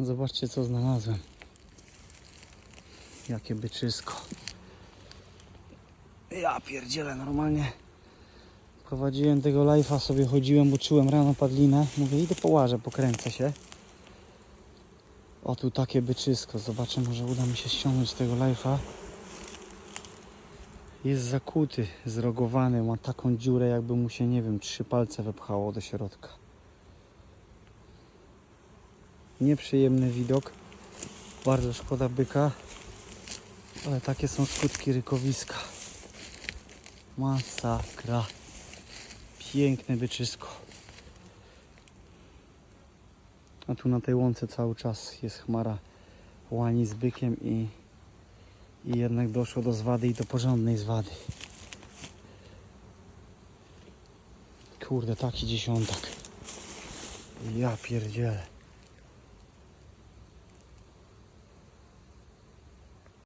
Zobaczcie co znalazłem. Jakie byczysko. Ja pierdzielę normalnie. Prowadziłem tego live'a, sobie chodziłem, bo czułem rano padlinę. Mówię, idę połażę, pokręcę się. O, tu takie byczysko. Zobaczę, może uda mi się ściągnąć tego live'a. Jest zakuty, zrogowany, ma taką dziurę, jakby mu się, nie wiem, trzy palce wepchało do środka. Nieprzyjemny widok. Bardzo szkoda byka. Ale takie są skutki rykowiska. Masakra. Piękne byczysko. A tu na tej łące cały czas jest chmara łani z bykiem i, i jednak doszło do zwady i do porządnej zwady. Kurde, taki dziesiątak. Ja pierdzielę.